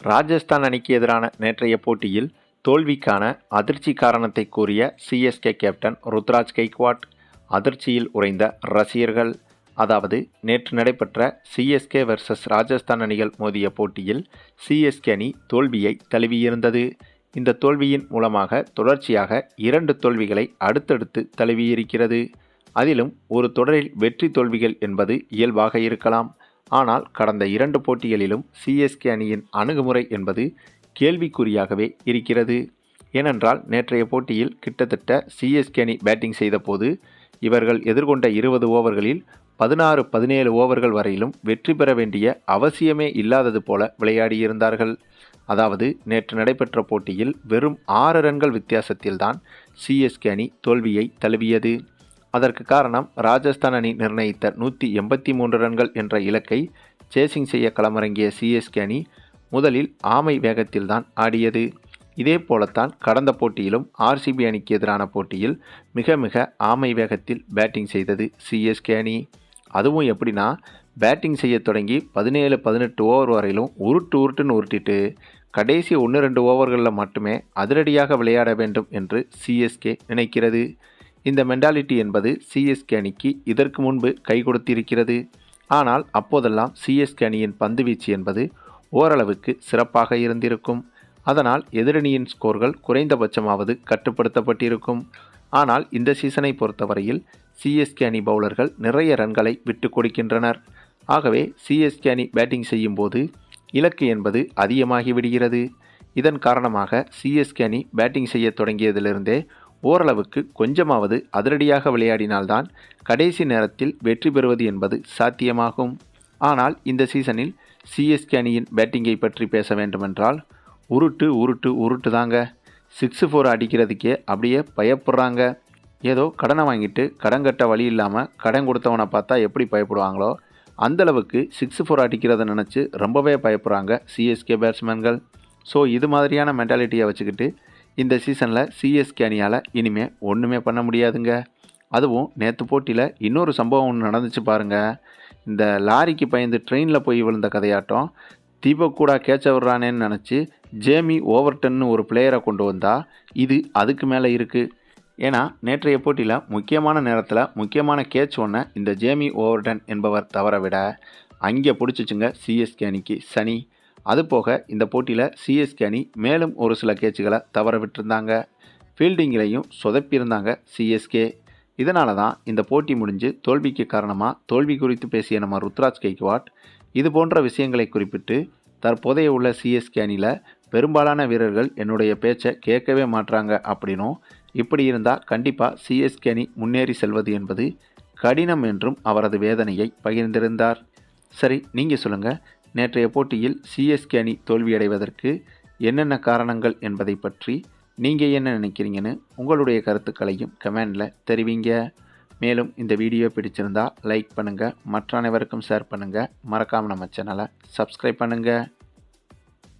ராஜஸ்தான் அணிக்கு எதிரான நேற்றைய போட்டியில் தோல்விக்கான அதிர்ச்சி காரணத்தை கூறிய சிஎஸ்கே கேப்டன் ருத்ராஜ் கெய்க்வாட் அதிர்ச்சியில் உறைந்த ரசிகர்கள். அதாவது நேற்று நடைபெற்ற சிஎஸ்கே வர்சஸ் ராஜஸ்தான் அணிகள் மோதிய போட்டியில் சிஎஸ்கே அணி தோல்வியை தழுவியிருந்தது. இந்த தோல்வியின் மூலமாக தொடர்ச்சியாக இரண்டு தோல்விகளை அடுத்தடுத்து தழுவியிருக்கிறது. அதிலும் ஒரு தொடரில் வெற்றி தோல்விகள் என்பது இயல்பாக இருக்கலாம். ஆனால் கடந்த இரண்டு போட்டிகளிலும் சிஎஸ்கே அணியின் அணுகுமுறை என்பது கேள்விக்குறியாகவே இருக்கிறது. ஏனென்றால் நேற்றைய போட்டியில் கிட்டத்தட்ட சிஎஸ்கே அணி பேட்டிங் செய்தபோது இவர்கள் எதிர்கொண்ட இருபது ஓவர்களில் பதினாறு பதினேழு ஓவர்கள் வரையிலும் வெற்றி பெற வேண்டிய அவசியமே இல்லாதது போல விளையாடியிருந்தார்கள். அதாவது நேற்று நடைபெற்ற போட்டியில் வெறும் ஆறு ரன்கள் வித்தியாசத்தில்தான் சிஎஸ்கே அணி தோல்வியை தழுவியது. அதற்கு காரணம் ராஜஸ்தான் அணி நிர்ணயித்த நூற்றி எண்பத்தி மூன்று ரன்கள் என்ற இலக்கை சேசிங் செய்ய களமிறங்கிய சிஎஸ்கே அணி முதலில் ஆமை வேகத்தில்தான் ஆடியது. இதே போலத்தான் கடந்த போட்டியிலும் ஆர்சிபி அணிக்கு எதிரான போட்டியில் மிக மிக ஆமை வேகத்தில் பேட்டிங் செய்தது சிஎஸ்கே அணி. அதுவும் எப்படின்னா பேட்டிங் செய்ய தொடங்கி பதினேழு பதினெட்டு ஓவர் வரையிலும் உருட்டு உருட்டுன்னு உருட்டிட்டு கடைசி ஒன்று ரெண்டு ஓவர்களில் மட்டுமே அதிரடியாக விளையாட வேண்டும் என்று சிஎஸ்கே நினைக்கிறது. இந்த மென்டாலிட்டி என்பது சிஎஸ்கே அணிக்கு இதற்கு முன்பு கை கொடுத்திருக்கிறது. ஆனால் அப்போதெல்லாம் சிஎஸ்கே அணியின் பந்துவீச்சு என்பது ஓரளவுக்கு சிறப்பாக இருந்திருக்கும். அதனால் எதிரணியின் ஸ்கோர்கள் குறைந்தபட்சமாவது கட்டுப்படுத்தப்பட்டிருக்கும். ஆனால் இந்த சீசனை பொறுத்தவரையில் சிஎஸ்கே அணி பவுலர்கள் நிறைய ரன்களை விட்டு கொடுக்கின்றனர். ஆகவே சிஎஸ்கே அணி பேட்டிங் செய்யும்போது இலக்கு என்பது அதிகமாகி விடுகிறது. இதன் காரணமாக சிஎஸ்கே அணி பேட்டிங் செய்ய தொடங்கியதிலிருந்தே ஓரளவுக்கு கொஞ்சமாவது அதிரடியாக விளையாடினால்தான் கடைசி நேரத்தில் வெற்றி பெறுவது என்பது சாத்தியமாகும். ஆனால் இந்த சீசனில் சிஎஸ்கே அணியின் பேட்டிங்கை பற்றி பேச வேண்டுமென்றால் உருட்டு உருட்டு உருட்டு தாங்க சிக்ஸு ஃபோர் அடிக்கிறதுக்கே அப்படியே பயப்படுறாங்க. ஏதோ கடனை வாங்கிட்டு கடன் கட்ட வழி இல்லாமல் கடன் கொடுத்தவனை பார்த்தா எப்படி பயப்படுவாங்களோ அந்தளவுக்கு சிக்ஸ் ஃபோர் அடிக்கிறத நினச்சி ரொம்பவே பயப்படுறாங்க சிஎஸ்கே பேட்ஸ்மேன்கள் ஸோ இது மாதிரியான மென்டாலிட்டியை வச்சுக்கிட்டு இந்த சீசனில் சிஎஸ்கே அணியால் இனிமேல் ஒன்றுமே பண்ண முடியாதுங்க. அதுவும் நேற்று போட்டியில் இன்னொரு சம்பவம் ஒன்று நடந்துச்சு பாருங்கள் இந்த லாரிக்கு பயந்து ட்ரெயினில் போய் விழுந்த கதையாட்டம் தீபக் கூட கேட்ச விடுறானேன்னு நினச்சி ஜேமி ஓவர்டன்னு ஒரு பிளேயரை கொண்டு வந்தால் இது அதுக்கு மேலே இருக்குது ஏன்னா நேற்றைய போட்டியில் முக்கியமான நேரத்தில் முக்கியமான கேட்ச் ஒன்றை இந்த ஜேமி ஓவர்டன் என்பவர் தவற விட அங்கே பிடிச்சிச்சுங்க சிஎஸ்கே அணிக்கு சனி. அதுபோக இந்த போட்டியில் சிஎஸ்கே அணி மேலும் ஒரு சில கேட்சுகளை தவற விட்டுருந்தாங்க. ஃபீல்டிங்கிலையும் சொதப்பியிருந்தாங்க சிஎஸ்கே இதனால தான் இந்த போட்டி முடிஞ்சு தோல்விக்கு காரணமாக தோல்வி குறித்து பேசிய நம்ம ருத்ராஜ் கெய்க்வாட் இது போன்ற விஷயங்களை குறிப்பிட்டு தற்போதைய உள்ள சிஎஸ்கே அணியில் பெரும்பாலான வீரர்கள் என்னுடைய பேச்சை கேட்கவே மாட்றாங்க அப்படின்னும் இப்படி இருந்தால் கண்டிப்பாக சிஎஸ்கே அணி முன்னேறி செல்வது என்பது கடினம் என்றும் அவரது வேதனையை பகிர்ந்திருந்தார். சரி நீங்கள் சொல்லுங்கள் நேற்றைய போட்டியில் சிஎஸ்கே அணி தோல்வியடைவதற்கு என்னென்ன காரணங்கள் என்பதை பற்றி நீங்கள் என்ன நினைக்கிறீங்கன்னு உங்களுடைய கருத்துக்களையும் கமெண்டில் தெரிவிங்க. மேலும் இந்த வீடியோ பிடிச்சிருந்தா லைக் பண்ணுங்கள் மற்ற அனைவருக்கும் ஷேர் பண்ணுங்கள் மறக்காமல் நம்ம சேனலை சப்ஸ்கிரைப் பண்ணுங்கள்